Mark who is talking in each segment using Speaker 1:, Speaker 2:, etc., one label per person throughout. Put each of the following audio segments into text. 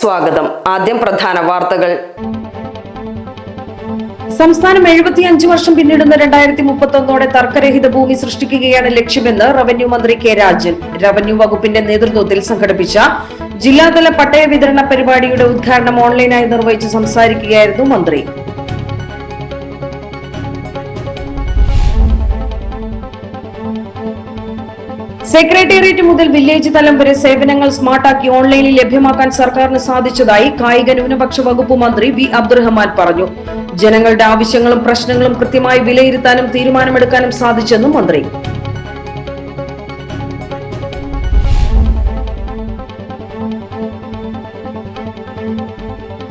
Speaker 1: സ്വാഗതം. ആദ്യം പ്രധാന വാർത്തകൾ.
Speaker 2: സംസ്ഥാനം എഴുപത്തിയഞ്ച് വർഷം പിന്നിടുന്ന രണ്ടായിരത്തി മുപ്പത്തൊന്നോടെ തർക്കരഹിത ഭൂമി സൃഷ്ടിക്കുകയാണ് ലക്ഷ്യമെന്ന് റവന്യൂ മന്ത്രി കെ രാജൻ. റവന്യൂ വകുപ്പിന്റെ നേതൃത്വത്തിൽ സംഘടിപ്പിച്ച ജില്ലാതല പട്ടയ വിതരണ പരിപാടിയുടെ ഉദ്ഘാടനം ഓൺലൈനായി നിർവഹിച്ച് സംസാരിക്കുകയായിരുന്നു മന്ത്രി. സെക്രട്ടേറിയറ്റ് മുതൽ വില്ലേജ് തലം വരെ സേവനങ്ങൾ സ്മാർട്ടാക്കി ഓൺലൈനിൽ ലഭ്യമാക്കാൻ സർക്കാരിന് സാധിച്ചതായി കായിക ന്യൂനപക്ഷ വകുപ്പ് മന്ത്രി വി അബ്ദുറഹ്മാൻ പറഞ്ഞു. ജനങ്ങളുടെ ആവശ്യങ്ങളും പ്രശ്നങ്ങളും കൃത്യമായി വിലയിരുത്താനും തീരുമാനമെടുക്കാനും സാധിച്ചെന്നും മന്ത്രി.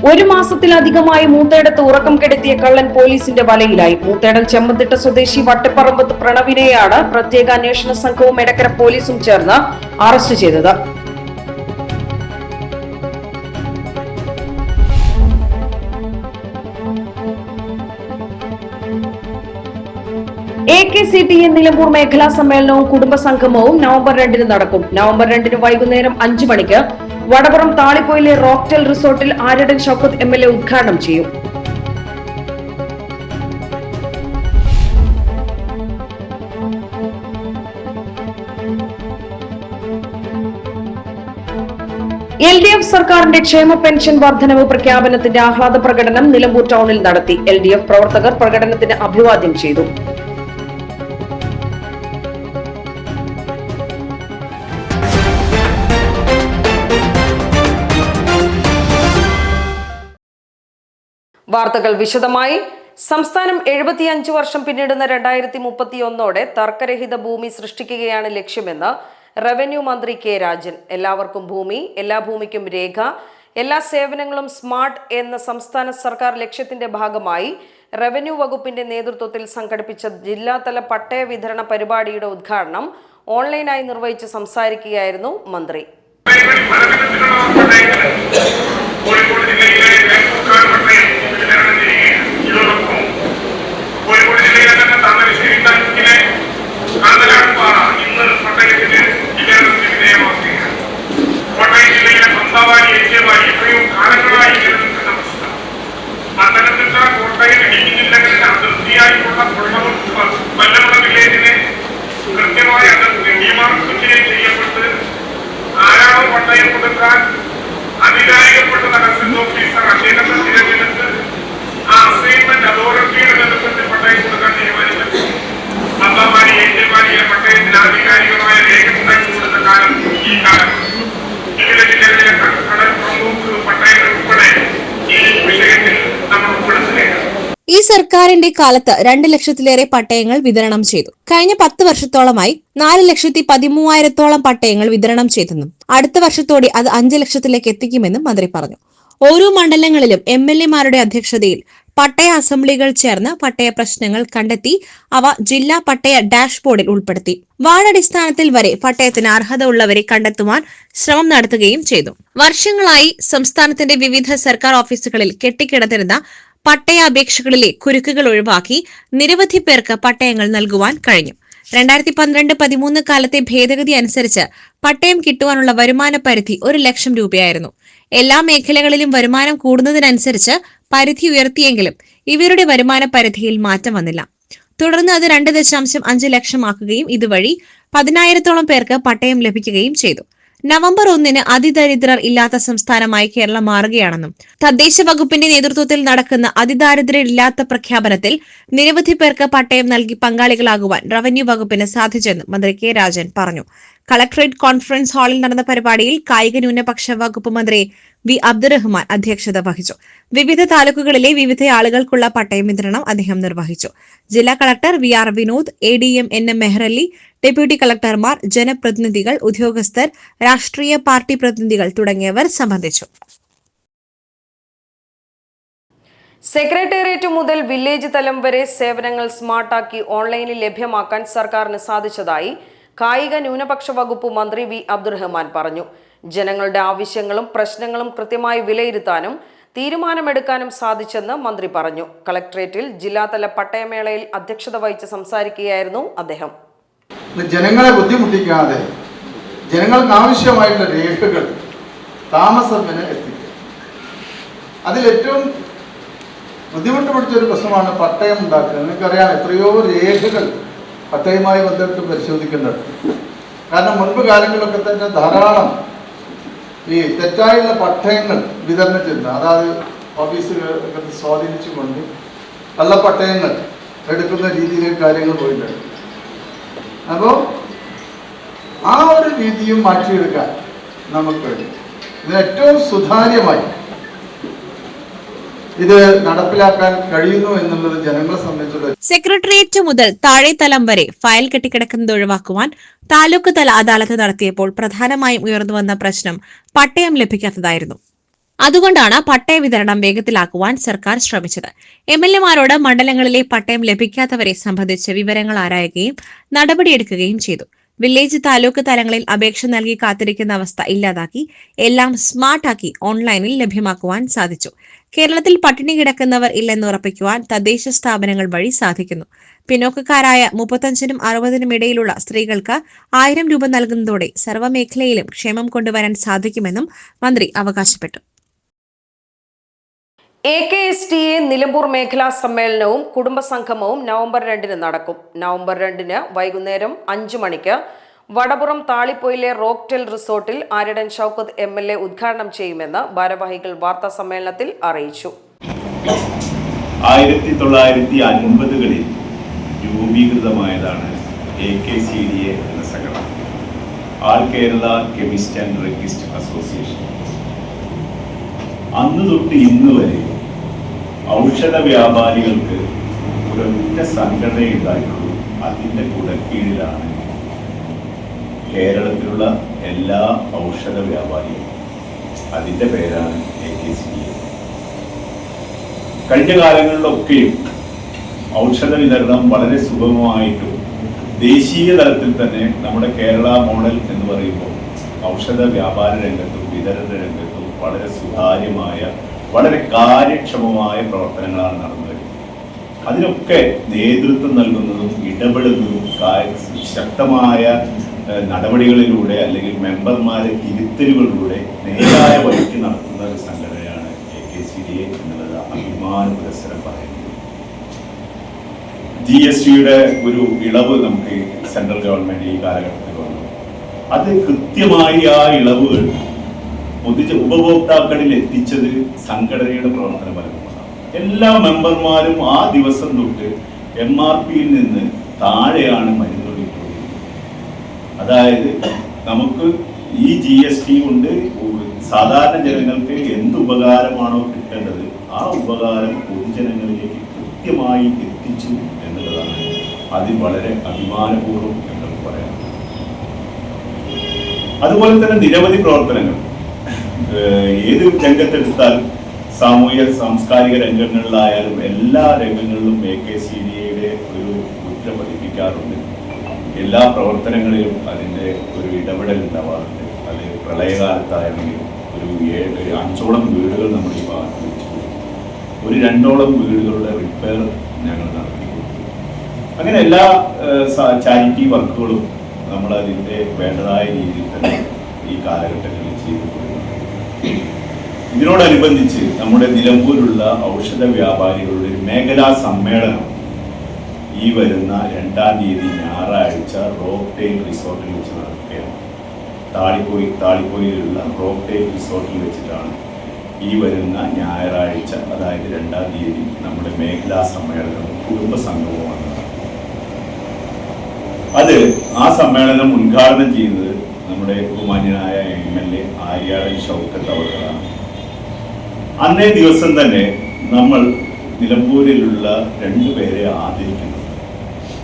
Speaker 2: ഒരു മാസത്തിലധികമായി മൂത്തേടത്ത് ഉറക്കം കെടുത്തിയ കള്ളൻ പോലീസിന്റെ വലയിലായി. മൂത്തേടൽ ചെമ്മന്തിട്ട സ്വദേശി വട്ടപ്പറമ്പത്ത് പ്രണവിനെയാണ് പ്രത്യേക അന്വേഷണ സംഘവും എടക്കര പോലീസും ചേർന്ന് അറസ്റ്റ് ചെയ്തത്. A K C T Nilambur മേഖലാ സമ്മേളനവും കുടുംബ സംഗമവും നവംബർ രണ്ടിന് നടക്കും. നവംബർ രണ്ടിന് വൈകുന്നേരം അഞ്ചു മണിക്ക് വടപുറം താളിപ്പോയിലെ റോക്ടെൽ റിസോർട്ടിൽ Aryadan Shoukath M L A ഉദ്ഘാടനം ചെയ്യും. എൽ ഡി എഫ് സർക്കാരിന്റെ ക്ഷേമ പെൻഷൻ വർധനവ് പ്രഖ്യാപനത്തിന്റെ ആഹ്ലാദ പ്രകടനം നിലമ്പൂർ ടൗണിൽ നടത്തി. എൽ ഡി എഫ് പ്രവർത്തകർ പ്രകടനത്തിന് അഭിവാദ്യം ചെയ്തു.
Speaker 1: വാർത്തകൾ വിശദമായി. സംസ്ഥാനം എഴുപത്തിയഞ്ച് വർഷം പിന്നിടുന്ന രണ്ടായിരത്തി മുപ്പത്തിയൊന്നോടെ തർക്കരഹിത ഭൂമി സൃഷ്ടിക്കുകയാണ് ലക്ഷ്യമെന്ന് റവന്യൂ മന്ത്രി കെ രാജൻ. എല്ലാവർക്കും ഭൂമി എല്ലാ ഭൂമിക്കും രേഖ എല്ലാ സേവനങ്ങളും സ്മാർട്ട് എന്ന സംസ്ഥാന സർക്കാർ ലക്ഷ്യത്തിന്റെ ഭാഗമായി റവന്യൂ വകുപ്പിന്റെ നേതൃത്വത്തിൽ സംഘടിപ്പിച്ച ജില്ലാതല പട്ടയ വിതരണ പരിപാടിയുടെ ഉദ്ഘാടനം ഓൺലൈനായി നിർവഹിച്ച് സംസാരിക്കുകയായിരുന്നു മന്ത്രി.
Speaker 3: പട്ടയം കൊടുക്കാൻ അധികാരികപ്പെട്ട തഹസിൽ ഓഫീസർ അദ്ദേഹത്തെ
Speaker 4: സർക്കാരിന്റെ കാലത്ത് രണ്ട് ലക്ഷത്തിലേറെ പട്ടയങ്ങൾ വിതരണം ചെയ്തു. കഴിഞ്ഞ പത്ത് വർഷത്തോളമായി നാല് ലക്ഷത്തി പതിമൂവായിരത്തോളം പട്ടയങ്ങൾ വിതരണം ചെയ്തെന്നും അടുത്ത വർഷത്തോടെ അത് അഞ്ച് ലക്ഷത്തിലേക്ക് എത്തിക്കുമെന്നും മന്ത്രി പറഞ്ഞു. ഓരോ മണ്ഡലങ്ങളിലും എം എൽ എമാരുടെ അധ്യക്ഷതയിൽ പട്ടയ അസംബ്ലികൾ ചേർന്ന് പട്ടയ പ്രശ്നങ്ങൾ കണ്ടെത്തി അവ ജില്ലാ പട്ടയ ഡാഷ്ബോർഡിൽ ഉൾപ്പെടുത്തി. വാർഡടിസ്ഥാനത്തിൽ വരെ പട്ടയത്തിന് അർഹത ഉള്ളവരെ കണ്ടെത്തുവാൻ ശ്രമം നടത്തുകയും ചെയ്തു. വർഷങ്ങളായി സംസ്ഥാനത്തിന്റെ വിവിധ സർക്കാർ ഓഫീസുകളിൽ കെട്ടിക്കിടന്നിരുന്ന പട്ടയ അപേക്ഷകളിലെ കുരുക്കുകൾ ഒഴിവാക്കി നിരവധി പേർക്ക് പട്ടയങ്ങൾ നൽകുവാൻ കഴിഞ്ഞു. രണ്ടായിരത്തി പന്ത്രണ്ട് പതിമൂന്ന് കാലത്തെ ഭേദഗതി അനുസരിച്ച് പട്ടയം കിട്ടുവാനുള്ള വരുമാന പരിധി ഒരു ലക്ഷം രൂപയായിരുന്നു. എല്ലാ മേഖലകളിലും വരുമാനം കൂടുന്നതിനനുസരിച്ച് പരിധി ഉയർത്തിയെങ്കിലും ഇവരുടെ വരുമാന പരിധിയിൽ മാറ്റം വന്നില്ല. തുടർന്ന് അത് രണ്ട് ദശാംശം അഞ്ച് ലക്ഷമാക്കുകയും ഇതുവഴി പതിനായിരത്തോളം പേർക്ക് പട്ടയം ലഭിക്കുകയും ചെയ്തു. നവംബർ ഒന്നിന് അതിദരിദ്രർ ഇല്ലാത്ത സംസ്ഥാനമായി കേരളം മാറുകയാണെന്നും തദ്ദേശ വകുപ്പിന്റെ നേതൃത്വത്തിൽ നടക്കുന്ന അതിദാരിദ്ര്യരില്ലാത്ത പ്രഖ്യാപനത്തിൽ നിരവധി പേർക്ക് പട്ടയം നൽകി പങ്കാളികളാകുവാൻ റവന്യൂ വകുപ്പിന് സാധിച്ചെന്നും മന്ത്രി കെ രാജൻ പറഞ്ഞു. കളക്ടറേറ്റ് കോൺഫറൻസ് ഹാളിൽ നടന്ന പരിപാടിയിൽ കായിക ന്യൂനപക്ഷ വകുപ്പ് മന്ത്രി വി അബ്ദുറഹ്മാൻ അധ്യക്ഷത വഹിച്ചു. വിവിധ താലൂക്കുകളിലെ വിവിധ ആളുകൾക്കുള്ള പട്ടയം വിതരണം അദ്ദേഹം നിർവഹിച്ചു. ജില്ലാ collector V R Vinod A D M N M Mehrali deputy കളക്ടർമാർ ജനപ്രതിനിധികൾ ഉദ്യോഗസ്ഥർ രാഷ്ട്രീയ പാർട്ടി പ്രതിനിധികൾ തുടങ്ങിയവർ സംബന്ധിച്ചു.
Speaker 1: സെക്രട്ടേറിയറ്റ് മുതൽ വില്ലേജ് തലം വരെ സേവനങ്ങൾ സ്മാർട്ടാക്കി ഓൺലൈനിൽ ലഭ്യമാക്കാൻ സർക്കാരിന് സാധിച്ചതായി കായിക ന്യൂനപക്ഷ വകുപ്പ് മന്ത്രി വി. അബ്ദുറഹ്മാൻ പറഞ്ഞു. ജനങ്ങളുടെ ആവശ്യങ്ങളും പ്രശ്നങ്ങളും കൃത്യമായി വിലയിരുത്താനും തീരുമാനമെടുക്കാനും സാധിച്ചെന്ന് മന്ത്രി പറഞ്ഞു. കളക്ട്രേറ്റിൽ ജില്ലാതല പട്ടയമേളയിൽ അധ്യക്ഷത വഹിച്ച് സംസാരിക്കുകയായിരുന്നു അദ്ദേഹം.
Speaker 5: ജനങ്ങളെ ബുദ്ധിമുട്ടിക്കാതെ ജനങ്ങൾക്ക് ആവശ്യമായിട്ടുള്ള രേഖകൾ താമസത്തിന് എത്തിക്കുക. അതിലേറ്റവും ബുദ്ധിമുട്ട് പിടിച്ച ഒരു പ്രശ്നമാണ് പട്ടയം ഉണ്ടാക്കുക നിങ്ങൾക്കറിയാം എത്രയോ രേഖകൾ പട്ടയവുമായി ബന്ധപ്പെട്ട് പരിശോധിക്കേണ്ടത് കാരണം മുൻപ് കാലങ്ങളിലൊക്കെ തന്നെ ധാരാളം ഈ തെറ്റായുള്ള പട്ടയങ്ങൾ വിതരണം ചെയ്യുന്നത് അതായത് ഓഫീസുകളൊക്കെ സ്വാധീനിച്ചുകൊണ്ട് കള്ളപ്പട്ടയങ്ങൾ എടുക്കുന്ന രീതിയിലേക്ക് കാര്യങ്ങൾ പോയിട്ടുണ്ട്. അപ്പോൾ ആ ഒരു രീതിയും മാറ്റിയെടുക്കാൻ നമുക്ക് ഇത് ഏറ്റവും സുതാര്യമായി ഇത് നടപ്പിലാക്കാൻ കഴിയുന്നു എന്നുള്ളത് ജനങ്ങളെ സംബന്ധിച്ചുള്ള
Speaker 4: സെക്രട്ടേറിയറ്റ് മുതൽ താഴെത്തലം വരെ ഫയൽ കെട്ടിക്കിടക്കുന്നത് ഒഴിവാക്കുവാൻ താലൂക്ക് തല അദാലത്ത് നടത്തിയപ്പോൾ പ്രധാനമായും ഉയർന്നുവന്ന പ്രശ്നം പട്ടയം ലഭിക്കാത്തതായിരുന്നു. അതുകൊണ്ടാണ് പട്ടയ വിതരണം വേഗത്തിലാക്കുവാൻ സർക്കാർ ശ്രമിച്ചത്. എം എൽ എമാരോട് മണ്ഡലങ്ങളിലെ പട്ടയം ലഭിക്കാത്തവരെ സംബന്ധിച്ച് വിവരങ്ങൾ ആരായുകയും നടപടിയെടുക്കുകയും ചെയ്തു. വില്ലേജ് താലൂക്ക് തലങ്ങളിൽ അപേക്ഷ നൽകി കാത്തിരിക്കുന്ന അവസ്ഥ ഇല്ലാതാക്കി എല്ലാം സ്മാർട്ടാക്കി ഓൺലൈനിൽ ലഭ്യമാക്കുവാൻ സാധിച്ചു. കേരളത്തിൽ പട്ടിണി കിടക്കുന്നവർ ഇല്ലെന്ന് ഉറപ്പിക്കുവാൻ തദ്ദേശ സ്ഥാപനങ്ങൾ വഴി സാധിക്കുന്നു. പിന്നോക്കക്കാരായ മുപ്പത്തഞ്ചിനും അറുപതിനും ഇടയിലുള്ള സ്ത്രീകൾക്ക് ആയിരം രൂപ നൽകുന്നതോടെ സർവമേഖലയിലും ക്ഷേമം കൊണ്ടുവരാൻ സാധിക്കുമെന്നും മന്ത്രി അവകാശപ്പെട്ടു.
Speaker 1: A K S T A Nilambur മേഖലാ സമ്മേളനവും കുടുംബസംഗമവും നവംബർ രണ്ടിന് നടക്കും. നവംബർ രണ്ടിന് വൈകുന്നേരം അഞ്ചു മണിക്ക് വടപുറം താളിപ്പൊയിലെ റോക്ടെൽ റിസോർട്ടിൽ Aryadan Shoukath M L A ഉദ്ഘാടനം ചെയ്യുമെന്ന് ഭാരവാഹികൾ വാർത്താ സമ്മേളനത്തിൽ അറിയിച്ചു.
Speaker 6: ആയിരത്തി തൊള്ളായിരത്തി അൻപതുകളിൽ രൂപീകൃതമായതാണ് A K C D A എന്ന സംഘടന. All Kerala chemist and druggist association. അന്ന് തൊട്ട് ഇന്ന് വരെ ഔഷധ വ്യാപാരികൾക്ക് ഒരൊറ്റ സംഘടനയുണ്ടായിട്ടുള്ളൂ. അതിന്റെ കുടക്കീഴിലാണ് കേരളത്തിലുള്ള എല്ലാ ഔഷധ വ്യാപാരികളും. അതിന്റെ പേരാണ് എ കെ സി എ കഴിഞ്ഞ കാലങ്ങളിലൊക്കെയും ഔഷധ വിതരണം വളരെ സുഗമമായിട്ടും ദേശീയ തലത്തിൽ തന്നെ നമ്മുടെ കേരള മോഡൽ എന്ന് പറയുമ്പോൾ ഔഷധ വ്യാപാര രംഗത്തും വിതരണ രംഗത്തും വളരെ സുതാര്യമായ വളരെ കാര്യക്ഷമമായ പ്രവർത്തനങ്ങളാണ് നടന്നു അതിനൊക്കെ നേതൃത്വം നൽകുന്നതും ഇടപെടുന്നതും ശക്തമായ നടപടികളിലൂടെ അല്ലെങ്കിൽ മെമ്പർമാരെ തിരുത്തലുകളിലൂടെ നേരായ വഴിക്ക് നടത്തുന്ന ഒരു സംഘടനയാണ് A K C D A എന്നുള്ളത് അഭിമാന പുരസ്സരം പറയുന്നത്. ജി എസ് ടിയുടെ ഒരു ഇളവ് നമുക്ക് സെൻട്രൽ ഗവൺമെന്റ് ഈ കാലഘട്ടത്തിൽ വന്നു. അത് കൃത്യമായി ആ ഇളവുകൾ പൊതുജ ഉപഭോക്താക്കളിൽ എത്തിച്ചത് സംഘടനയുടെ പ്രവർത്തന ഫലമാണ് എല്ലാ മെമ്പർമാരും ആ ദിവസം തൊട്ട് എം ആർ പിയിൽ നിന്ന് താഴെയാണ് മരുന്നുകൾ അതായത് നമുക്ക് ഈ ജി എസ് ടി കൊണ്ട് സാധാരണ ജനങ്ങൾക്ക് എന്ത് ഉപകാരമാണോ കിട്ടേണ്ടത് ആ ഉപകാരം പൊതുജനങ്ങളിലേക്ക് കൃത്യമായി എത്തിച്ചു എന്നുള്ളതാണ് അതിൽ വളരെ അഭിമാനപൂർവം എന്നൊക്കെ പറയാം അതുപോലെ തന്നെ നിരവധി പ്രവർത്തനങ്ങൾ. ഏത് രംഗത്തെടുത്താലും സാമൂഹിക സാംസ്കാരിക രംഗങ്ങളിലായാലും എല്ലാ രംഗങ്ങളിലും എ കെ സി ഡി എയുടെ ഒരു കുറ്റം പതിപ്പിക്കാറുണ്ട്. എല്ലാ പ്രവർത്തനങ്ങളിലും അതിന്റെ ഒരു ഇടപെടൽ ഉണ്ടാവാറുണ്ട്. അല്ലെങ്കിൽ പ്രളയകാലത്തായിരുന്നെങ്കിലും ഒരു ഏഴ് അഞ്ചോളം വീടുകൾ നമ്മൾ ഈ ഭാഗത്ത് വെച്ചു ഒരു രണ്ടോളം വീടുകളുടെ റിപ്പയർ ഞങ്ങൾ നടത്തി അങ്ങനെ എല്ലാ ചാരിറ്റി വർക്കുകളും നമ്മൾ അതിന്റെ വേണ്ടതായ രീതിയിൽ തന്നെ ഈ കാലഘട്ടങ്ങളിൽ ചെയ്തു കൊടുക്കുന്നുണ്ട് ഇതിനോടനുബന്ധിച്ച് നമ്മുടെ നിലമ്പൂരിലുള്ള ഔഷധ വ്യാപാരികളുടെ ഒരു മേഖലാ സമ്മേളനം ഈ വരുന്ന രണ്ടാം തീയതി ഞായറാഴ്ച റോക്ടെയിൽ റിസോർട്ടിൽ വെച്ച് നടക്കുകയാണ്. താളിക്കോയി താളിക്കോയിലുള്ള റോക്ടെയിൽ റിസോർട്ടിൽ വെച്ചിട്ടാണ് ഈ വരുന്ന ഞായറാഴ്ച അതായത് രണ്ടാം തീയതി നമ്മുടെ മേഖലാ സമ്മേളനവും കുടുംബ സംഗമവുമാണ് അത് ആ സമ്മേളനം ഉദ്ഘാടനം ചെയ്യുന്നത് നമ്മുടെ ബഹുമാന്യനായ M L A Aryadan Shoukath അവർക്കാണ് അന്നേ ദിവസം തന്നെ നമ്മൾ നിലമ്പൂരിലുള്ള രണ്ടുപേരെ ആദരിക്കുന്നു.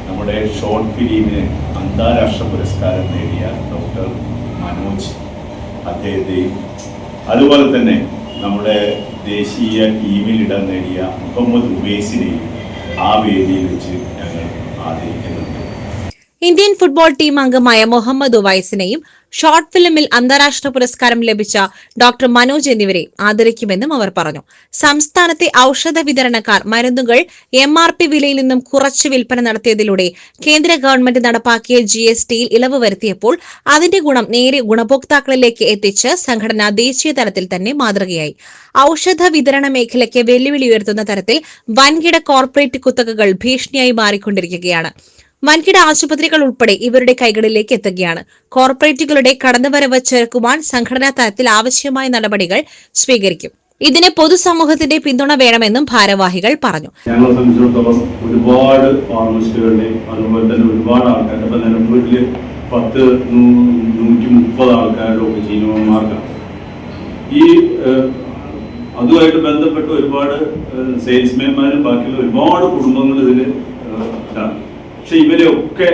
Speaker 6: നമ്മുടെ ഷോർട്ട് ഫിലിമിന് അന്താരാഷ്ട്ര പുരസ്കാരം നേടിയ ഡോക്ടർ മനോജ് അദ്ദേഹത്തെയും അതുപോലെ തന്നെ നമ്മുടെ ദേശീയ ടീമിൽ ഇടം നേടിയ മുഹമ്മദ് ഉബേസിനെയും ആ വേദിയിൽ വെച്ച് ഞങ്ങൾ ആദരിക്കുന്നു.
Speaker 4: ഇന്ത്യൻ ഫുട്ബോൾ ടീം അംഗമായ മുഹമ്മദ് ഉവൈസിനെയും ഷോർട്ട് ഫിലിമിൽ അന്താരാഷ്ട്ര പുരസ്കാരം ലഭിച്ച ഡോക്ടർ മനോജ് എന്നിവരെ ആദരിക്കുമെന്നും അവർ പറഞ്ഞു. സംസ്ഥാനത്തെ ഔഷധ വിതരണക്കാർ മരുന്നുകൾ എം ആർ പി വിലയിൽ നിന്നും കുറച്ച് വിൽപ്പന നടത്തിയതിലൂടെ കേന്ദ്ര ഗവൺമെന്റ് നടപ്പാക്കിയ ജി എസ് ടിയിൽ ഇളവ് വരുത്തിയപ്പോൾ അതിന്റെ ഗുണം നേരെ ഗുണഭോക്താക്കളിലേക്ക് എത്തിച്ച് സംഘടന ദേശീയ തലത്തിൽ തന്നെ മാതൃകയായി. ഔഷധ വിതരണ മേഖലയ്ക്ക് വെല്ലുവിളി ഉയർത്തുന്ന തരത്തിൽ വൻകിട കോർപ്പറേറ്റ് കുത്തകകൾ ഭീഷണിയായി മാറിക്കൊണ്ടിരിക്കുകയാണ്. വൻകിട ആശുപത്രികൾ ഉൾപ്പെടെ ഇവരുടെ കൈകളിലേക്ക് എത്തുകയാണ്. കോർപ്പറേറ്റുകളുടെ കടന്നുവരവ് ചെറുക്കുവാൻ സംഘടനാ തലത്തിൽ ആവശ്യമായ നടപടികൾ സ്വീകരിക്കും. ഇതിന് പൊതുസമൂഹത്തിന്റെ പിന്തുണ വേണമെന്നും ഭാരവാഹികൾ പറഞ്ഞു.
Speaker 7: ഞങ്ങളെ സംബന്ധിച്ചിടത്തോളം ഒരുപാട് ഫാർമസിസ്റ്റുകളുടെ അതുപോലെ തന്നെ ഒരുപാട് ആൾക്കാരുടെ ഇപ്പൊ നിലമ്പൂരിൽ പത്ത് നൂറ്റി മുപ്പത് ആൾക്കാരുടെ ഒക്കെ ജീവന്മാർക്കാണ് ഈ അതുമായിട്ട് ബന്ധപ്പെട്ട് ഒരുപാട് സെയിൽസ്മാൻമാരും ബാക്കിയുള്ള ഒരുപാട് കുടുംബങ്ങൾ ഇതിൽ ഇതാണ്. പക്ഷെ ഇവരെയൊക്കെ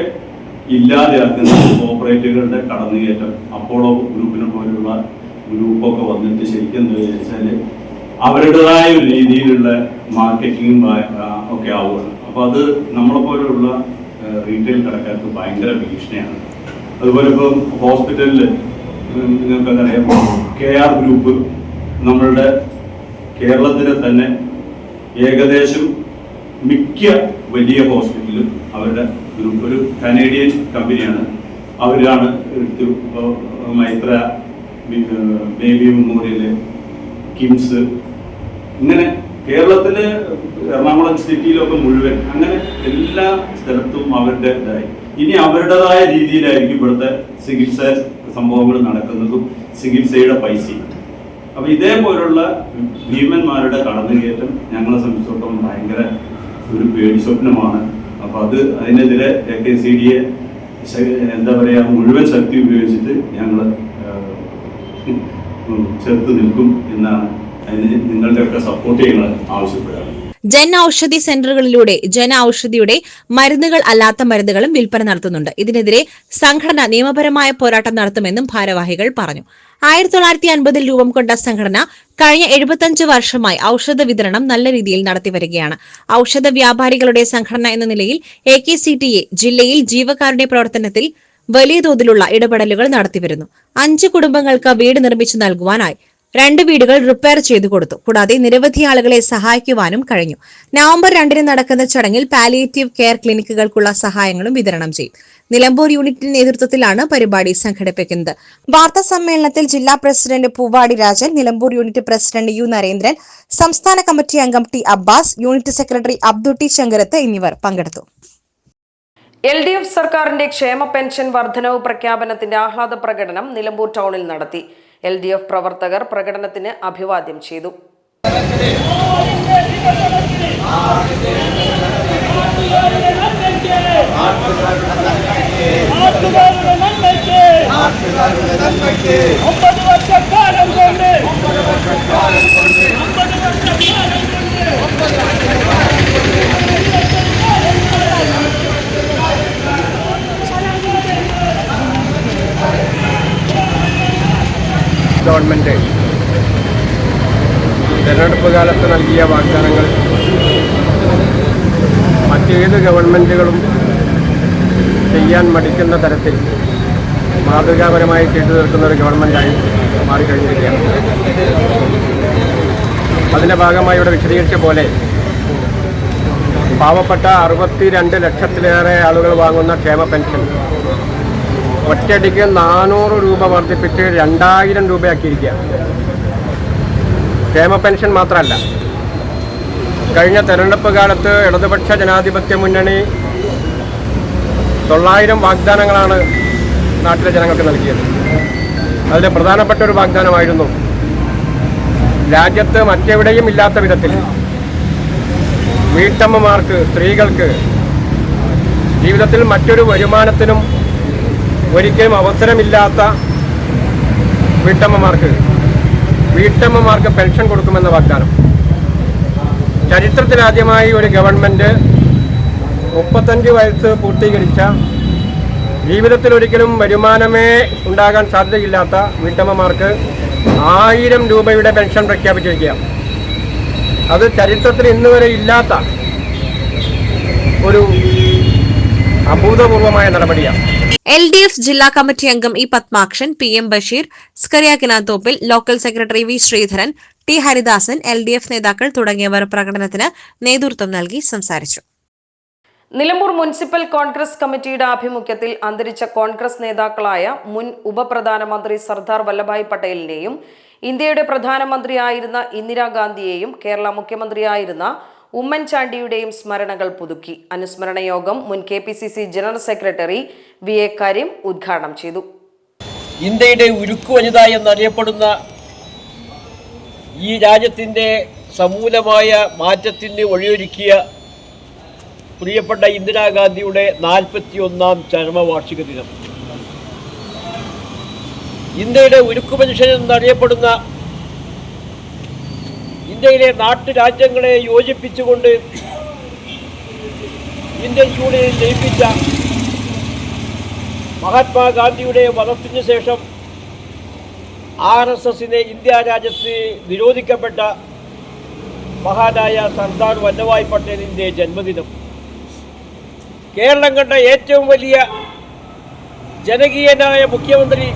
Speaker 7: ഇല്ലാതെയാക്കുന്ന കോപ്പറേറ്റുകളുടെ കടന്നുകയറ്റം അപ്പോളോ ഗ്രൂപ്പിനെ പോലുള്ള ഗ്രൂപ്പൊക്കെ വന്നിട്ട് ശരിക്കും എന്താ വെച്ചാൽ അവരുടേതായ ഒരു രീതിയിലുള്ള മാർക്കറ്റിങ്ങും ഒക്കെ ആവുകയാണ്. അപ്പോൾ അത് നമ്മളെ പോലെയുള്ള റീറ്റെയിൽ കടക്കാർക്ക് ഭയങ്കര ഭീഷണിയാണ്. അതുപോലെ ഇപ്പം ഹോസ്പിറ്റലിൽ നിങ്ങൾക്കൊക്കെ അറിയാം കെ ആർ ഗ്രൂപ്പ് നമ്മളുടെ കേരളത്തിലെ തന്നെ ഏകദേശം മിക്ക വലിയ ഹോസ്പിറ്റലും അവരുടെ ഗ്രൂപ്പ് ഒരു കനേഡിയൻ കമ്പനിയാണ്. അവരാണ് മൈത്ര ബേബി മെമ്മോറിയൽ കിംസ് ഇങ്ങനെ കേരളത്തിലെ എറണാകുളം സിറ്റിയിലൊക്കെ മുഴുവൻ അങ്ങനെ എല്ലാ സ്ഥലത്തും അവരുടെ ഇതായി. ഇനി അവരുടേതായ രീതിയിലായിരിക്കും ഇവിടുത്തെ ചികിത്സ സംഭവങ്ങൾ നടക്കുന്നതും ചികിത്സയുടെ പൈസയും. അപ്പൊ ഇതേപോലുള്ള ഭീമന്മാരുടെ കടന്നുകയറ്റം ഞങ്ങളെ സംബന്ധിച്ചിടത്തോളം ഭയങ്കര ഒരു പേടി സ്വപ്നമാണ്. അപ്പൊ അത് അതിനെതിരെ എ കെ സി ഡിയെ എന്താ പറയാ മുഴുവൻ ശക്തി ഉപയോഗിച്ചിട്ട് ഞങ്ങൾ ചെറുത്ത് നിൽക്കും എന്നാണ് അതിന് നിങ്ങളുടെയൊക്കെ സപ്പോർട്ട് ഞങ്ങൾ ആവശ്യപ്പെടുകയാണ്.
Speaker 4: ജൻ ഔഷധി സെന്ററുകളിലൂടെ ജന ഔഷധിയുടെ മരുന്നുകൾ അല്ലാത്ത മരുന്നുകളും വിൽപ്പന നടത്തുന്നുണ്ട്. ഇതിനെതിരെ സംഘടന നിയമപരമായ പോരാട്ടം നടത്തുമെന്നും ഭാരവാഹികൾ പറഞ്ഞു. ആയിരത്തി തൊള്ളായിരത്തി അൻപതിൽ രൂപം കൊണ്ട സംഘടന കഴിഞ്ഞ എഴുപത്തഞ്ച് വർഷമായി ഔഷധ വിതരണം നല്ല രീതിയിൽ നടത്തിവരികയാണ് ഔഷധ വ്യാപാരികളുടെ സംഘടന എന്ന നിലയിൽ A K C T A ജില്ലയിൽ ജീവകാരുടെ പ്രവർത്തനത്തിൽ വലിയ തോതിലുള്ള ഇടപെടലുകൾ നടത്തിവരുന്നു അഞ്ച് കുടുംബങ്ങൾക്ക് വീട് നിർമ്മിച്ചു നൽകുവാനായി രണ്ട് വീടുകൾ റിപ്പയർ ചെയ്തു കൊടുത്തു. കൂടാതെ നിരവധി ആളുകളെ സഹായിക്കുവാനും കഴിഞ്ഞു. നവംബർ രണ്ടിന് നടക്കുന്ന ചടങ്ങിൽ പാലിയേറ്റീവ് കെയർ ക്ലിനിക്കുകൾക്കുള്ള സഹായങ്ങളും വിതരണം ചെയ്യും. നിലമ്പൂർ യൂണിറ്റിന്റെ നേതൃത്വത്തിലാണ് പരിപാടി സംഘടിപ്പിക്കുന്നത്. വാർത്താ സമ്മേളനത്തിൽ ജില്ലാ president Poovadi Rajan Nilambur unit president U Narendran സംസ്ഥാന കമ്മിറ്റി അംഗം T Abbas unit secretary Abdutty Sankarath എന്നിവർ പങ്കെടുത്തു.
Speaker 1: എൽ ഡി എഫ് സർക്കാരിന്റെ ക്ഷേമ പെൻഷൻ വർധനവ് പ്രഖ്യാപനത്തിന്റെ ആഹ്ലാദ പ്രകടനം നിലമ്പൂർ ടൗണിൽ നടത്തി. എൽ ഡി എഫ് പ്രവർത്തകർ പ്രകടനത്തിന് അഭിവാദ്യം ചെയ്തു.
Speaker 8: ഗവൺമെന്റ് തെരഞ്ഞെടുപ്പ് കാലത്ത് നൽകിയ വാഗ്ദാനങ്ങൾ. മറ്റേത് ഗവൺമെന്റുകളും ചെയ്യാൻ മടിക്കുന്ന തരത്തിൽ മാതൃകാപരമായി ചെയ്തു തീർക്കുന്ന ഒരു ഗവൺമെന്റായി മാറിക്കഴിഞ്ഞിരിക്കുകയാണ്. അതിന്റെ ഭാഗമായി ഇവിടെ വിശദീകരിച്ച പോലെ പാവപ്പെട്ട അറുപത്തി രണ്ട് ലക്ഷത്തിലേറെ ആളുകൾ വാങ്ങുന്ന ക്ഷേമ പെൻഷൻ. ഒറ്റയടിക്ക് നാനൂറ് രൂപ വർദ്ധിപ്പിച്ച് രണ്ടായിരം രൂപയാക്കിയിരിക്കുക. ക്ഷേമ പെൻഷൻ മാത്രമല്ല. കഴിഞ്ഞ തെരഞ്ഞെടുപ്പ് കാലത്ത് ഇടതുപക്ഷ ജനാധിപത്യ മുന്നണി തൊള്ളായിരം വാഗ്ദാനങ്ങളാണ് നാട്ടിലെ ജനങ്ങൾക്ക് നൽകിയത്. അതിൽ പ്രധാനപ്പെട്ട ഒരു വാഗ്ദാനമായിരുന്നു രാജ്യത്ത് മറ്റെവിടെയും ഇല്ലാത്ത വിധത്തിൽ വീട്ടമ്മമാർക്ക് സ്ത്രീകൾക്ക് ജീവിതത്തിൽ മറ്റൊരു വരുമാനത്തിനും ഒരിക്കലും അവസരമില്ലാത്ത വീട്ടമ്മമാർക്ക് വീട്ടമ്മമാർക്ക് പെൻഷൻ കൊടുക്കുമെന്ന വാഗ്ദാനം. ചരിത്രത്തിലാദ്യമായി ഒരു ഗവൺമെന്റ് മുപ്പത്തഞ്ച് വയസ്സ് പൂർത്തീകരിച്ച ജീവിതത്തിൽ ഒരിക്കലും വരുമാനമേ ഉണ്ടാകാൻ സാധ്യതയില്ലാത്ത വീട്ടമ്മമാർക്ക് ആയിരം രൂപയുടെ പെൻഷൻ പ്രഖ്യാപിച്ചിരിക്കുക. അത് ചരിത്രത്തിൽ ഇന്നുവരെ ഇല്ലാത്ത ഒരു അഭൂതപൂർവമായ നടപടിയാണ്.
Speaker 4: എൽ ഡി എഫ് ജില്ലാ കമ്മിറ്റി അംഗം E Padmakshan P M Basheer സ്കറിയാക്കിനാത്തോപ്പിൽ local secretary V Sreedharan T Haridasan L D F നേതാക്കൾ തുടങ്ങിയവർ പ്രകടനത്തിന് നേതൃത്വം നൽകി സംസാരിച്ചു.
Speaker 1: നിലമ്പൂർ മുനിസിപ്പൽ കോൺഗ്രസ് കമ്മിറ്റിയുടെ ആഭിമുഖ്യത്തിൽ അന്തരിച്ച കോൺഗ്രസ് നേതാക്കളായ മുൻ ഉപപ്രധാനമന്ത്രി സർദാർ വല്ലഭായ് പട്ടേലിനെയും ഇന്ത്യയുടെ പ്രധാനമന്ത്രിയായിരുന്ന ഇന്ദിരാഗാന്ധിയെയും കേരള മുഖ്യമന്ത്രിയായിരുന്ന ഉമ്മൻചാണ്ടിയുടെയും സ്മരണകൾ പുതുക്കി. അനുസ്മരണ യോഗം മുൻ K P C C general secretary V A Kareem ഉദ്ഘാടനം ചെയ്തു.
Speaker 9: ഇന്ത്യയുടെ ഉരുക്കു വനിത എന്നറിയപ്പെടുന്ന ഈ രാജ്യത്തിന്റെ സമൂലമായ മാറ്റത്തിന് വഴിയൊരുക്കിയ പ്രിയപ്പെട്ട ഇന്ദിരാഗാന്ധിയുടെ നാൽപ്പത്തി ഒന്നാം ചരമവാർഷിക ദിനം. ഇന്ത്യയുടെ ഉരുക്കു മനുഷ്യൻ എന്നറിയപ്പെടുന്ന ഇന്ത്യയിലെ നാട്ടുരാജ്യങ്ങളെ യോജിപ്പിച്ചുകൊണ്ട് ഇന്ത്യൻ യൂണിയൻ ജയിപ്പിച്ച മഹാത്മാഗാന്ധിയുടെ വധത്തിനു ശേഷം ആർ എസ് എസിനെ ഇന്ത്യ രാജ്യത്ത് നിരോധിക്കപ്പെട്ട മഹാനായ സർദാർ വല്ലഭായ് പട്ടേലിന്റെ ജന്മദിനം. കേരളം കണ്ട ഏറ്റവും വലിയ ജനകീയനായ മുഖ്യമന്ത്രി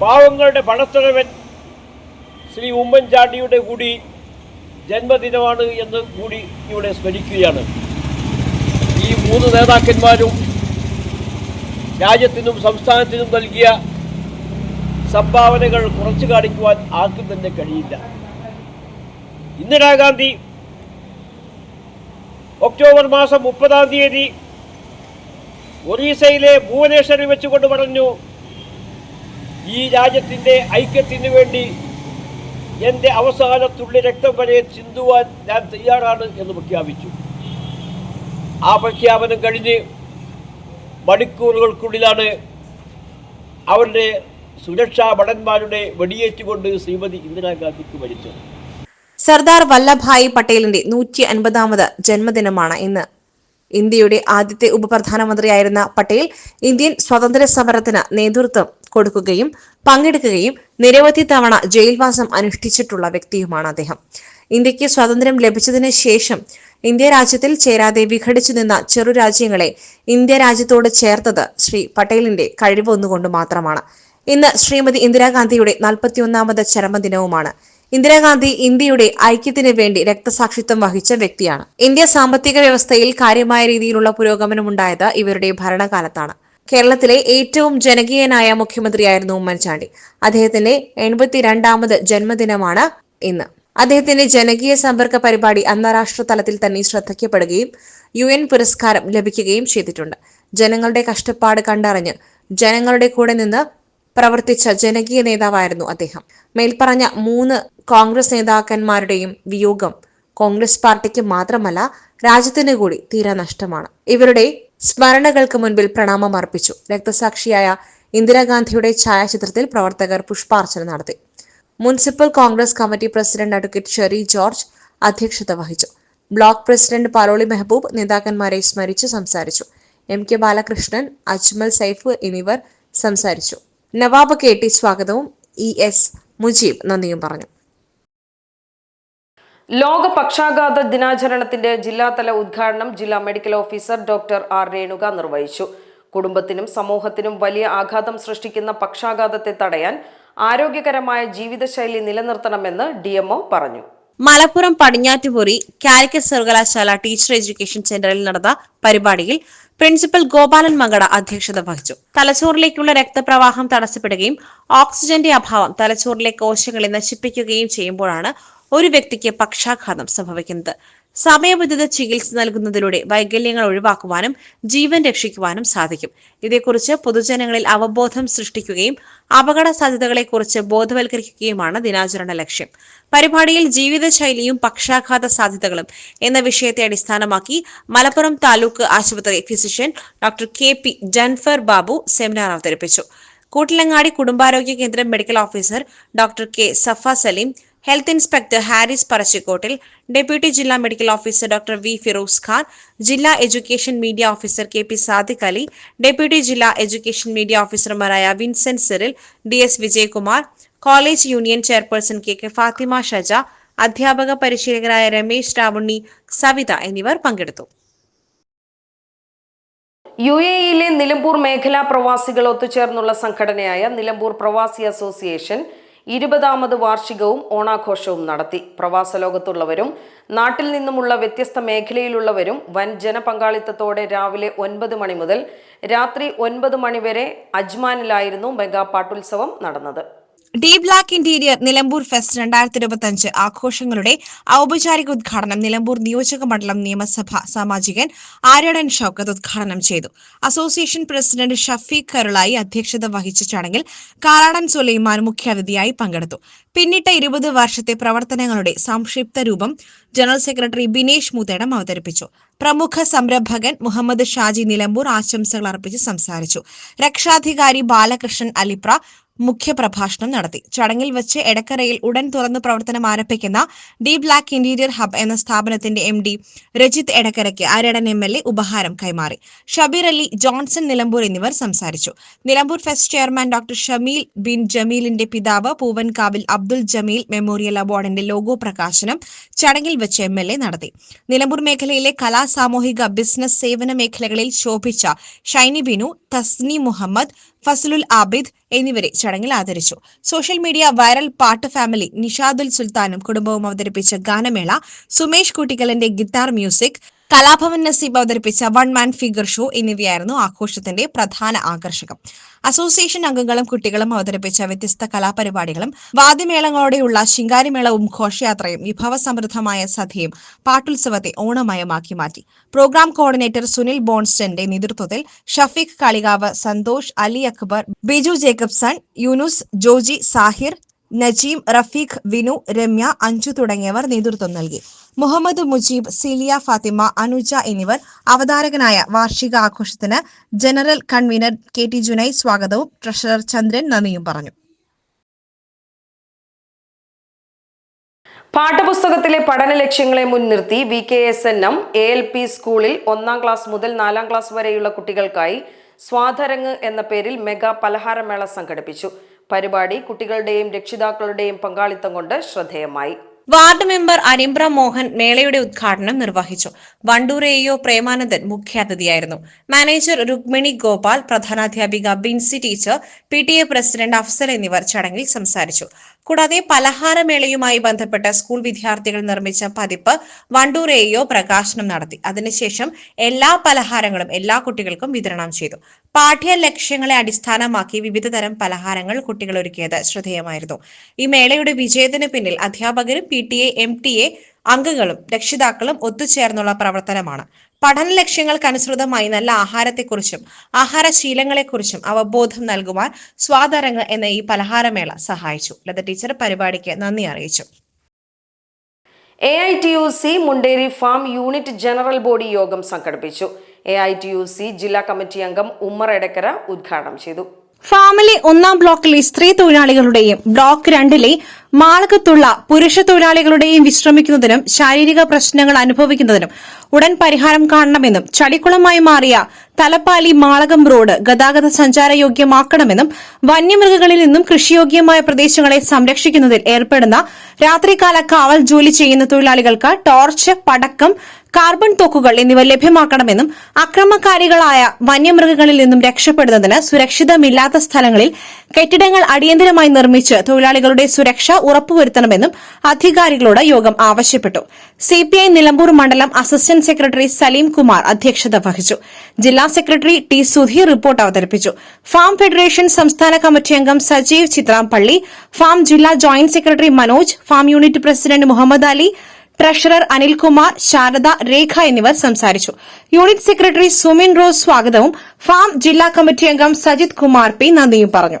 Speaker 9: പാവങ്ങളുടെ പണത്തലവൻ ശ്രീ ഉമ്മൻചാണ്ടിയുടെ കൂടി ജന്മദിനമാണ് എന്ന് കൂടി ഇവിടെ സ്മരിക്കുകയാണ്. ഈ മൂന്ന് നേതാക്കന്മാരും രാജ്യത്തിനും സംസ്ഥാനത്തിനും നൽകിയ സംഭാവനകൾ കുറച്ചു കാണിക്കുവാൻ ആർക്കും തന്നെ കഴിയില്ല. ഇന്ദിരാഗാന്ധി ഒക്ടോബർ മാസം മുപ്പതാം തീയതി ഒറീസയിലെ ഭുവനേശ്വറിൽ വെച്ചുകൊണ്ട് പറഞ്ഞു ഈ രാജ്യത്തിന്റെ ഐക്യത്തിന് വേണ്ടി എന്റെ അവസാനത്തുള്ളി രക്തം വരെ ചിന്തുവാൻ ഞാൻ തയ്യാറാണ് എന്ന് പ്രഖ്യാപിച്ചു. ആ പ്രഖ്യാപനം കഴിഞ്ഞ് മണിക്കൂറുകൾക്കുള്ളിലാണ് അവരുടെ സുരക്ഷാ ഭടന്മാരുടെ വെടിയേറ്റുകൊണ്ട് ശ്രീമതി ഇന്ദിരാഗാന്ധിക്ക് മരിച്ചത്.
Speaker 4: സർദാർ വല്ലഭായ് പട്ടേലിന്റെ നൂറ്റി അൻപതാമത് ജന്മദിനമാണ് ഇന്ന്. ഇന്ത്യയുടെ ആദ്യത്തെ ഉപപ്രധാനമന്ത്രിയായിരുന്ന പട്ടേൽ ഇന്ത്യൻ സ്വാതന്ത്ര്യ സമരത്തിന് നേതൃത്വം കൊടുക്കുകയും പങ്കെടുക്കുകയും നിരവധി തവണ ജയിൽവാസം അനുഷ്ഠിച്ചിട്ടുള്ള വ്യക്തിയുമാണ് അദ്ദേഹം. ഇന്ത്യയ്ക്ക് സ്വാതന്ത്ര്യം ലഭിച്ചതിന് ശേഷം ഇന്ത്യ രാജ്യത്തിൽ ചേരാതെ വിഘടിച്ചു നിന്ന ചെറു രാജ്യങ്ങളെ ഇന്ത്യ രാജ്യത്തോട് ചേർത്തത് ശ്രീ പട്ടേലിന്റെ കഴിവ് ഒന്നുകൊണ്ട് മാത്രമാണ്. ഇന്ന് ശ്രീമതി ഇന്ദിരാഗാന്ധിയുടെ നാൽപ്പത്തിയൊന്നാമത് ചരമദിനവുമാണ്. ഇന്ദിരാഗാന്ധി ഇന്ത്യയുടെ ഐക്യത്തിന് വേണ്ടി രക്തസാക്ഷിത്വം വഹിച്ച വ്യക്തിയാണ്. ഇന്ത്യ സാമ്പത്തിക വ്യവസ്ഥയിൽ കാര്യമായ രീതിയിലുള്ള പുരോഗമനമുണ്ടായത് ഇവരുടെ ഭരണകാലത്താണ്. കേരളത്തിലെ ഏറ്റവും ജനകീയനായ മുഖ്യമന്ത്രിയായിരുന്നു ഉമ്മൻചാണ്ടി. അദ്ദേഹത്തിന്റെ എൺപത്തിരണ്ടാമത് ജന്മദിനമാണ് ഇന്ന്. അദ്ദേഹത്തിന്റെ ജനകീയ സമ്പർക്ക പരിപാടി അന്താരാഷ്ട്ര തലത്തിൽ തന്നെ ശ്രദ്ധിക്കപ്പെടുകയും യു എൻ പുരസ്കാരം ലഭിക്കുകയും ചെയ്തിട്ടുണ്ട്. ജനങ്ങളുടെ കഷ്ടപ്പാട് കണ്ടറിഞ്ഞ് ജനങ്ങളുടെ കൂടെ നിന്ന് പ്രവർത്തിച്ച ജനകീയ നേതാവായിരുന്നു അദ്ദേഹം. മേൽപ്പറഞ്ഞ മൂന്ന് കോൺഗ്രസ് നേതാക്കന്മാരുടെയും വിയോഗം കോൺഗ്രസ് പാർട്ടിക്ക് മാത്രമല്ല രാജ്യത്തിന് കൂടി തീരെ നഷ്ടമാണ്. ഇവരുടെ സ്മരണകൾക്ക് മുൻപിൽ പ്രണാമം അർപ്പിച്ചു. രക്തസാക്ഷിയായ ഇന്ദിരാഗാന്ധിയുടെ ഛായാചിത്രത്തിൽ പ്രവർത്തകർ പുഷ്പാർച്ചന നടത്തി. Municipal Congress committee president advocate Sherry George അധ്യക്ഷത വഹിച്ചു. ബ്ലോക്ക് പ്രസിഡന്റ് പാലോളി മെഹബൂബ് നേതാക്കന്മാരെ സ്മരിച്ച് സംസാരിച്ചു. എം കെ ബാലകൃഷ്ണൻ അജ്മൽ സൈഫ് എന്നിവർ സംസാരിച്ചു. നവാബ് കെ ടി സ്വാഗതവും ഇ എസ് മുജീബ് നന്ദിയും പറഞ്ഞു.
Speaker 1: ലോക പക്ഷാഘാത ദിനാചരണത്തിന്റെ ജില്ലാതല ഉദ്ഘാടനം ജില്ലാ medical officer doctor R Renuka നിർവഹിച്ചു. കുടുംബത്തിനും സമൂഹത്തിനും വലിയ ആഘാതം സൃഷ്ടിക്കുന്ന പക്ഷാഘാതത്തെ തടയാൻ ആരോഗ്യകരമായ ജീവിതശൈലി നിലനിർത്തണമെന്ന് ഡിഎംഒ പറഞ്ഞു.
Speaker 4: മലപ്പുറം പടിഞ്ഞാറ്റുപുറി കാലിക്കറ്റ് സർവകലാശാല ടീച്ചർ എഡ്യൂക്കേഷൻ സെന്ററിൽ നടന്ന പരിപാടിയിൽ പ്രിൻസിപ്പൽ ഗോപാലൻ മങ്കട അധ്യക്ഷത വഹിച്ചു. തലച്ചോറിലേക്കുള്ള രക്തപ്രവാഹം തടസ്സപ്പെടുകയും ഓക്സിജന്റെ അഭാവം തലച്ചോറിലെ കോശങ്ങളെ നശിപ്പിക്കുകയും ചെയ്യുമ്പോഴാണ് ഒരു വ്യക്തിക്ക് പക്ഷാഘാതം സംഭവിക്കുന്നത്. സമയബന്ധിത ചികിത്സ നൽകുന്നതിലൂടെ വൈകല്യങ്ങൾ ഒഴിവാക്കുവാനും ജീവൻ രക്ഷിക്കുവാനും സാധിക്കും. ഇതേക്കുറിച്ച് പൊതുജനങ്ങളിൽ അവബോധം സൃഷ്ടിക്കുകയും അപകട സാധ്യതകളെക്കുറിച്ച് ബോധവൽക്കരിക്കുകയുമാണ് ദിനാചരണ ലക്ഷ്യം. പരിപാടിയിൽ ജീവിതശൈലിയും പക്ഷാഘാത സാധ്യതകളും എന്ന വിഷയത്തെ അടിസ്ഥാനമാക്കി മലപ്പുറം താലൂക്ക് ആശുപത്രി physician doctor K P Janfar Babu seminar അവതരിപ്പിച്ചു. കൂട്ടിലങ്ങാടി കുടുംബാരോഗ്യ കേന്ദ്രം medical officer doctor K Safa Saleem health inspector Haris പറശ്ശിക്കോട്ടിൽ deputy ജില്ലാ medical officer doctor V Firoz Khan ജില്ലാ education media officer K P Sadiq Ali deputy ജില്ലാ education media ഓഫീസർമാരായ Vincent Cyril D S Vijayakumar college union chairperson K K Fathima Shaja അധ്യാപക പരിശീലകരായ രമേശ് രാവുണ്ണി സവിത എന്നിവർ പങ്കെടുത്തു.
Speaker 1: U A ഇയിലെ Nilambur മേഖലാ പ്രവാസികൾ ഒത്തുചേർന്നുള്ള സംഘടനയായ നിലമ്പൂർ പ്രവാസി അസോസിയേഷൻ ഇരുപതാമത് വാർഷികവും ഓണാഘോഷവും നടത്തി. പ്രവാസ ലോകത്തുള്ളവരും നാട്ടിൽ നിന്നുമുള്ള വ്യത്യസ്ത മേഖലയിലുള്ളവരും വൻ ജനപങ്കാളിത്തത്തോടെ രാവിലെ ഒൻപത് മണി മുതൽ രാത്രി ഒൻപത് മണിവരെ അജ്മാനിലായിരുന്നു മെഗാ പാട്ടുത്സവം നടന്നത്.
Speaker 4: D black interior Nilambur fest രണ്ടായിരത്തി ഇരുപത്തി അഞ്ച് ആഘോഷങ്ങളുടെ ഔപചാരിക ഉദ്ഘാടനം നിലമ്പൂർ നിയോജക മണ്ഡലം നിയമസഭ സാമാജികൻ ആര്യടൻ ഷൌക്കത്ത് ഉദ്ഘാടനം ചെയ്തു. അസോസിയേഷൻ പ്രസിഡന്റ് ഷഫീഖ് കരുളായി അധ്യക്ഷത വഹിച്ച ചടങ്ങിൽ കാറാടൻ സുലൈമാൻ മുഖ്യാതിഥിയായി പങ്കെടുത്തു. പിന്നിട്ട ഇരുപത് വർഷത്തെ പ്രവർത്തനങ്ങളുടെ സംക്ഷിപ്ത രൂപം ജനറൽ സെക്രട്ടറി ബിനേഷ് മുതേടം അവതരിപ്പിച്ചു. പ്രമുഖ സംരംഭകൻ മുഹമ്മദ് ഷാജി നിലമ്പൂർ ആശംസകൾ അർപ്പിച്ച് സംസാരിച്ചു. രക്ഷാധികാരി ബാലകൃഷ്ണൻ അലിപ്ര മുഖ്യപ്രഭാഷണം നടത്തി. ചടങ്ങിൽ വെച്ച് എടക്കരയിൽ ഉടൻ തുറന്ന് പ്രവർത്തനം ആരംഭിക്കുന്ന ഡി ബ്ലാക്ക് ഇന്റീരിയർ ഹബ് എന്ന സ്ഥാപനത്തിന്റെ എം ഡി രജിത് എടക്കരയ്ക്ക് അരടൻ എം എൽ എ ഉപഹാരം കൈമാറി. ഷബീർ അലി ജോൺസൺ നിലമ്പൂർ എന്നിവർ സംസാരിച്ചു. Nilambur fest chairman doctor Shameel bin ജമീലിന്റെ പിതാവ് പൂവൻകാവിൽ അബ്ദുൽ ജമീൽ മെമ്മോറിയൽ അവാർഡിന്റെ ലോഗോ പ്രകാശനം ചടങ്ങിൽ വെച്ച് എം എൽ എ നടത്തി. നിലമ്പൂർ മേഖലയിലെ കലാ സാമൂഹിക ബിസിനസ് സേവന മേഖലകളിൽ ശോഭിച്ച ഷൈനി ബിനു തസ്നി മുഹമ്മദ് ഫസലുൽ ആബിദ് എന്നിവരെ ചടങ്ങിൽ ആദരിച്ചു. സോഷ്യൽ മീഡിയ വൈറൽ പാട്ട് ഫാമിലി നിഷാദുൽ സുൽത്താനും കുടുംബവും അവതരിപ്പിച്ച ഗാനമേള സുമേഷ് കുട്ടിക്കലിന്റെ ഗിറ്റാർ മ്യൂസിക് കലാഭവൻ നസീബ് അവതരിപ്പിച്ച വൺ മാൻ ഫിഗർ ഷോ എന്നിവയായിരുന്നു ആഘോഷത്തിന്റെ പ്രധാന ആകർഷകം. അസോസിയേഷൻ അംഗങ്ങളും കുട്ടികളും അവതരിപ്പിച്ച വ്യത്യസ്ത കലാപരിപാടികളും വാദ്യമേളങ്ങളോടെയുള്ള ശിങ്കാരിമേളവും ഘോഷയാത്രയും വിഭവസമൃദ്ധമായ സദ്യയും പാട്ടുത്സവത്തെ ഓണമയമാക്കി മാറ്റി. പ്രോഗ്രാം കോർഡിനേറ്റർ സുനിൽ ബോൺസ്റ്റന്റെ നേതൃത്വത്തിൽ ഷഫീഖ് കാളികാവ് സന്തോഷ് അലി അക്ബർ ബിജു ജേക്കബ്സൺ യൂനുസ് ജോജി സാഹിർ നജീം റഫീഖ് വിനു രമ്യ അഞ്ജു തുടങ്ങിയവർ നേതൃത്വം നൽകി. മുഹമ്മദ് മുജീബ് സിലിയ ഫാത്തിമ അനുജ എന്നിവർ അവതാരകനായ വാർഷിക ആഘോഷത്തിന് general convener K T Junai സ്വാഗതവും ട്രഷറർ ചന്ദ്രൻ നന്ദിയും പറഞ്ഞു.
Speaker 1: പാഠപുസ്തകത്തിലെ പഠന ലക്ഷ്യങ്ങളെ മുൻനിർത്തി V K S N M A L P സ്കൂളിൽ ഒന്നാം ക്ലാസ് മുതൽ നാലാം ക്ലാസ് വരെയുള്ള കുട്ടികൾക്കായി സ്വാതരങ്ങ് എന്ന പേരിൽ മെഗാ പലഹാരമേള സംഘടിപ്പിച്ചു. പരിപാടി കുട്ടികളുടെയും രക്ഷിതാക്കളുടെയും പങ്കാളിത്തം കൊണ്ട് ശ്രദ്ധേയമായി.
Speaker 4: വാർഡ് മെമ്പർ അനിംബ്ര മോഹൻ മേളയുടെ ഉദ്ഘാടനം നിർവഹിച്ചു. വണ്ടൂർ എയോ പ്രേമാനന്ദൻ മുഖ്യാതിഥിയായിരുന്നു. Manager Rukmini Gopal പ്രധാനാധ്യാപിക Binsy teacher P T A president Afsal എന്നിവർ ചടങ്ങിൽ സംസാരിച്ചു. കൂടാതെ പലഹാരമേളയുമായി ബന്ധപ്പെട്ട സ്കൂൾ വിദ്യാർത്ഥികൾ നിർമ്മിച്ച പതിപ്പ് വണ്ടൂർ എയോ പ്രകാശനം നടത്തി. അതിനുശേഷം എല്ലാ പലഹാരങ്ങളും എല്ലാ കുട്ടികൾക്കും വിതരണം ചെയ്തു. പാഠ്യ ലക്ഷ്യങ്ങളെ അടിസ്ഥാനമാക്കി വിവിധ തരം പലഹാരങ്ങൾ കുട്ടികൾ ഒരുക്കിയത് ശ്രദ്ധേയമായിരുന്നു. ഈ മേളയുടെ വിജയത്തിന് പിന്നിൽ അധ്യാപകരും P T A M T A അംഗങ്ങളും രക്ഷിതാക്കളും ഒത്തുചേർന്നുള്ള പ്രവർത്തനമാണ്. പഠന ലക്ഷ്യങ്ങൾക്കനുസൃതമായി നല്ല ആഹാരത്തെക്കുറിച്ചും ആഹാരശീലങ്ങളെക്കുറിച്ചും അവബോധം നൽകുവാൻ സ്വാതരങ്ങൾ എന്ന ഈ പലഹാരമേള സഹായിച്ചു. ലത ടീച്ചർ പരിപാടിക്ക് നന്ദി അറിയിച്ചു.
Speaker 1: A I T U C Munderi farm unit general body യോഗം സംഘടിപ്പിച്ചു. A I T U C ജില്ലാ കമ്മിറ്റി അംഗം ഉമ്മർ എടക്കര ഉദ്ഘാടനം ചെയ്തു.
Speaker 4: ഫാമിലെ ഒന്നാം ബ്ലോക്കിലെ സ്ത്രീ തൊഴിലാളികളുടെയും ബ്ലോക്ക് രണ്ടിലെ മാളകത്തുള്ള പുരുഷ തൊഴിലാളികളുടെയും വിശ്രമിക്കുന്നതിനും ശാരീരിക പ്രശ്നങ്ങൾ അനുഭവിക്കുന്നതിനും ഉടൻ പരിഹാരം കാണണമെന്നും ചളിക്കുളമായി മാറിയ തലപ്പാലി മാളകം റോഡ് ഗതാഗത സഞ്ചാരയോഗ്യമാക്കണമെന്നും വന്യമൃഗങ്ങളിൽ നിന്നും കൃഷിയോഗ്യമായ പ്രദേശങ്ങളെ സംരക്ഷിക്കുന്നതിൽ ഏർപ്പെടുന്ന രാത്രികാല കാവൽ ജോലി ചെയ്യുന്ന തൊഴിലാളികൾക്ക് ടോർച്ച് പടക്കം കാർബൺ തോക്കുകൾ എന്നിവ ലഭ്യമാക്കണമെന്നും അക്രമകാരികളായ വന്യമൃഗങ്ങളിൽ നിന്നും രക്ഷപ്പെടുന്നതിന് സുരക്ഷിതമില്ലാത്ത സ്ഥലങ്ങളിൽ കെട്ടിടങ്ങൾ അടിയന്തരമായി നിർമ്മിച്ച് തൊഴിലാളികളുടെ സുരക്ഷ ഉറപ്പുവരുത്തണമെന്നും അധികാരികളോട് യോഗം ആവശ്യപ്പെട്ടു. സിപിഐ നിലമ്പൂർ മണ്ഡലം അസിസ്റ്റന്റ് സെക്രട്ടറി സലീം കുമാർ അധ്യക്ഷത വഹിച്ചു. ജില്ലാ സെക്രട്ടറി ടി സുധീർ റിപ്പോർട്ട് അവതരിപ്പിച്ചു. ഫാം ഫെഡറേഷൻ സംസ്ഥാന കമ്മിറ്റി അംഗം സജീവ് ചിത്രാംപള്ളി ഫാം ജില്ലാ joint secretary Manoj farm unit president Muhammad Ali treasurer Anilkumar Sharada Rekha എന്നിവർ സംസാരിച്ചു. യൂണിറ്റ് സെക്രട്ടറി സുമിൻ റോസ് സ്വാഗതവും ഫാം ജില്ലാ കമ്മിറ്റി അംഗം സജിത് കുമാർ പി നന്ദിയും പറഞ്ഞു.